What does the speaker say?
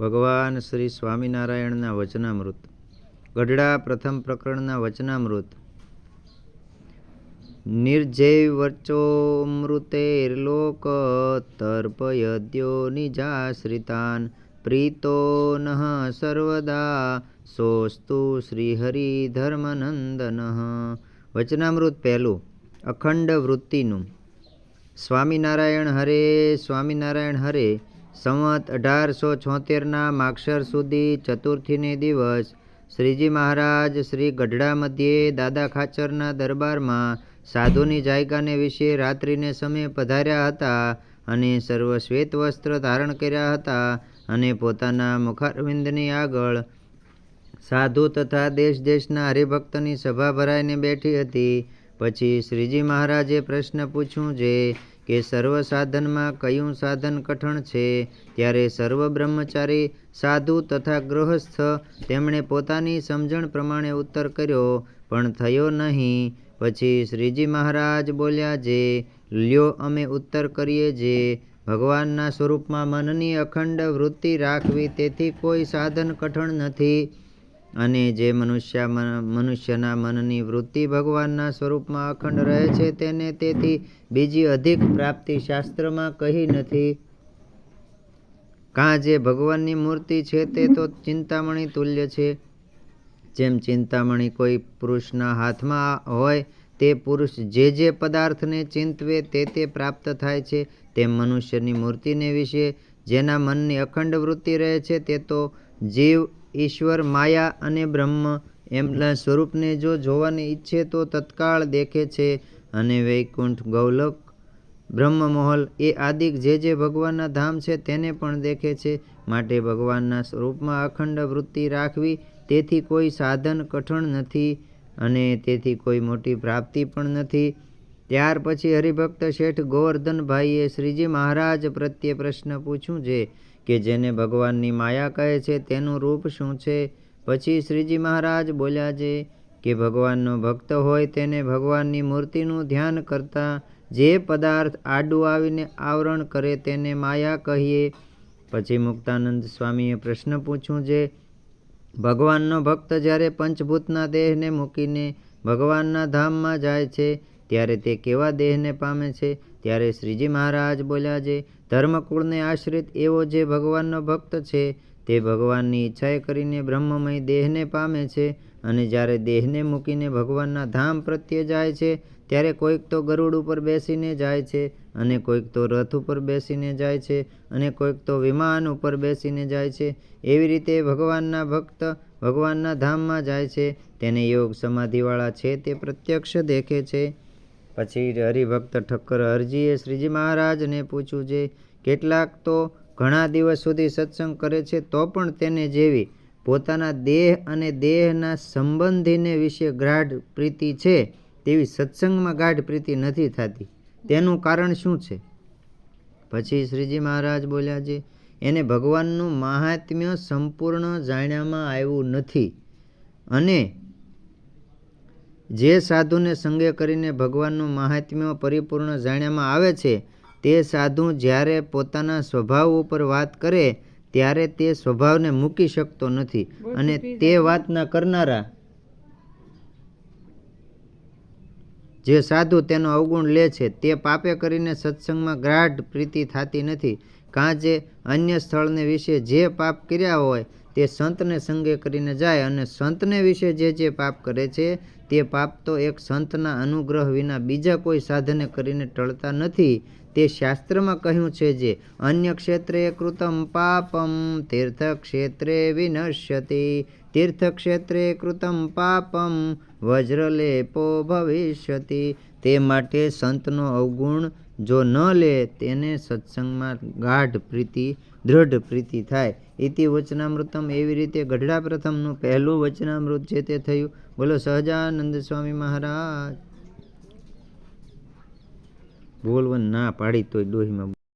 ભગવાન શ્રી સ્વામિનારાયણના વચનામૃત. ગઢડા પ્રથમ પ્રકરણના વચનામૃત. નિર્જૈવર્ચોમૃતૈર્લોક તર્પયદ્યો નિજાશ્રિતાન પ્રીતો નઃ સર્વદા સોસ્તુ શ્રીહરિધર્મનંદન. વચનામૃત પહેલું, અખંડ વૃત્તિનું. સ્વામિનારાયણ હરે સ્વામિનારાયણ હરે સંવત અઢારસો છોતેરના માક્ષર સુધી ચતુર્થીને દિવસ શ્રીજી મહારાજ શ્રી ગઢડા મધ્યે દાદા ખાચરના દરબારમાં સાધુની જાયકાને વિશે રાત્રિને સમયે પધાર્યા હતા અને સર્વ શ્વેત વસ્ત્ર ધારણ કર્યા હતા અને પોતાના મુખારવિંદની આગળ સાધુ તથા દેશ દેશના હરિભક્તની સભા ભરાઈને બેઠી હતી. પછી શ્રીજી મહારાજે પ્રશ્ન પૂછ્યું જે કે સર્વ સાધનમાં કયું સાધન કઠણ છે? ત્યારે સર્વ બ્રહ્મચારી, સાધુ તથા ગૃહસ્થ તેમણે પોતાની સમજણ પ્રમાણે ઉત્તર કર્યો, પણ થયો નહીં. પછી શ્રીજી મહારાજ બોલ્યા, જે, લ્યો અમે ઉત્તર કરીએ જે. ભગવાનના સ્વરૂપમાં મનની અખંડ વૃત્તિ રાખવી, તેથી કોઈ સાધન કઠણ નથી. અને જે મનુષ્ય મનુષ્યના મનની વૃત્તિ ભગવાનના સ્વરૂપમાં અખંડ રહે છે, તેને તેથી બીજી અધિક પ્રાપ્તિ શાસ્ત્રમાં કહી નથી. કાં જે ભગવાનની મૂર્તિ છે તે તો ચિંતામણી તુલ્ય છે. જેમ ચિંતામણી કોઈ પુરુષના હાથમાં હોય, તે પુરુષ જે જે પદાર્થને ચિંતવે તે તે પ્રાપ્ત થાય છે. તેમ મનુષ્યની મૂર્તિને વિશે જેના મનની અખંડ વૃત્તિ રહે છે, તે તો જીવ, ઈશ્વર, માયા અને બ્રહ્મ એમના સ્વરૂપને જો જોવાની ઈચ્છે તો તત્કાળ દેખે છે અને વૈકુંઠ, ગૌલક, બ્રહ્મમહોલ એ આદિક જે જે ભગવાનના ધામ છે તેને પણ દેખે છે. માટે ભગવાનના સ્વરૂપમાં અખંડ વૃત્તિ રાખવી તેથી કોઈ સાધન કઠણ નથી અને તેથી કોઈ મોટી પ્રાપ્તિ પણ નથી. ત્યાર પછી હરિભક્ત શેઠ ગોવર્ધનભાઈએ શ્રીજી મહારાજ પ્રત્યે પ્રશ્ન પૂછ્યું છે કે જેને ભગવાનની માયા કહે છે, તેનું રૂપ શું છે? પછી શ્રીજી મહારાજ બોલ્યા છે કે ભગવાનનો ભક્ત હોય તેને ભગવાનની મૂર્તિનું ધ્યાન કરતા જે પદાર્થ આડું આવીને આવરણ કરે તેને માયા કહીએ. પછી મુક્તાનંદ સ્વામીએ પ્રશ્ન પૂછ્યું છે, ભગવાનનો ભક્ત જ્યારે પંચભૂતના દેહને મૂકીને ભગવાનના ધામમાં જાય છે ત્યારે તે કેવા દેહને પામે છે? ત્યારે શ્રીજી મહારાજ બોલ્યા છે, ધર્મકુળને આશ્રિત એવો જે ભગવાનનો ભક્ત છે, તે ભગવાનની ઈચ્છાએ કરીને બ્રહ્મમય દેહને પામે છે અને જ્યારે દેહને મૂકીને ભગવાનના ધામ પ્રત્યે જાય છે, ત્યારે કોઈક તો ગરુડ ઉપર બેસીને જાય છે અને કોઈક તો રથ ઉપર બેસીને જાય છે અને કોઈક તો વિમાન ઉપર બેસીને જાય છે. એવી રીતે ભગવાનના ભક્ત ભગવાનના ધામમાં જાય છે. તેને યોગ સમાધિવાળા છે તે પ્રત્યક્ષ દેખે છે. પછી હરિભક્ત ઠક્કર હરજીએ શ્રીજી મહારાજને પૂછ્યું છે કેટલાક તો ઘણા દિવસ સુધી સત્સંગ કરે છે, તો પણ તેને જેવી પોતાના દેહ અને દેહના સંબંધીને વિશે ગાઢ પ્રીતિ છે તેવી સત્સંગમાં ગાઢ પ્રીતિ નથી થતી. તેનું કારણ શું છે? પછી શ્રીજી મહારાજ બોલ્યા છે એને ભગવાનનું મહાત્મ્ય સંપૂર્ણ જાણ્યામાં આવ્યું નથી અને જે સાધુને સંગે કરીને ભગવાનનું મહાત્મ્ય પરિપૂર્ણ જાણ્યામાં આવે છે તે સાધુ જ્યારે પોતાના સ્વભાવ ઉપર વાત કરે ત્યારે તે સ્વભાવને મૂકી શકતો નથી અને તે વાતના કરનારા. જે સાધુ તેનો અવગુણ લે છે તે પાપે કરીને સત્સંગમાં ગાઢ પ્રીતિ થતી નથી. કાં જે અન્ય સ્થળને વિશે જે પાપ કર્યા હોય તે સંતને સંગે કરીને જાય અને સંતને વિશે જે જે પાપ કરે છે, તે પાપ તો એક સંતના અનુગ્રહ વિના બીજા કોઈ સાધને કરીને ટળતા નથી. તે શાસ્ત્રમાં કહ્યું છે જે, અન્ય ક્ષેત્રે કૃતમ પાપમ તીર્થ ક્ષેત્રે વિનશ્યતિ, તીર્થક્ષેત્રે કૃતમ પાપમ વજ્રલેપો ભવિષ્યતિ. તે માટે સંતનો અવગુણ જો ન લે, તેને સત્સંગમાં ગાઢ પ્રીતિ દૃઢ પ્રીતિ થાય. ઇતિ વચનામૃતમ. એવી રીતે ગઢડા પ્રથમનું પહેલું વચનામૃત જે તે થયું. બોલો, સહજાનંદ સ્વામી મહારાજ. બોલવન ના પાડી તોય ડોહીમાં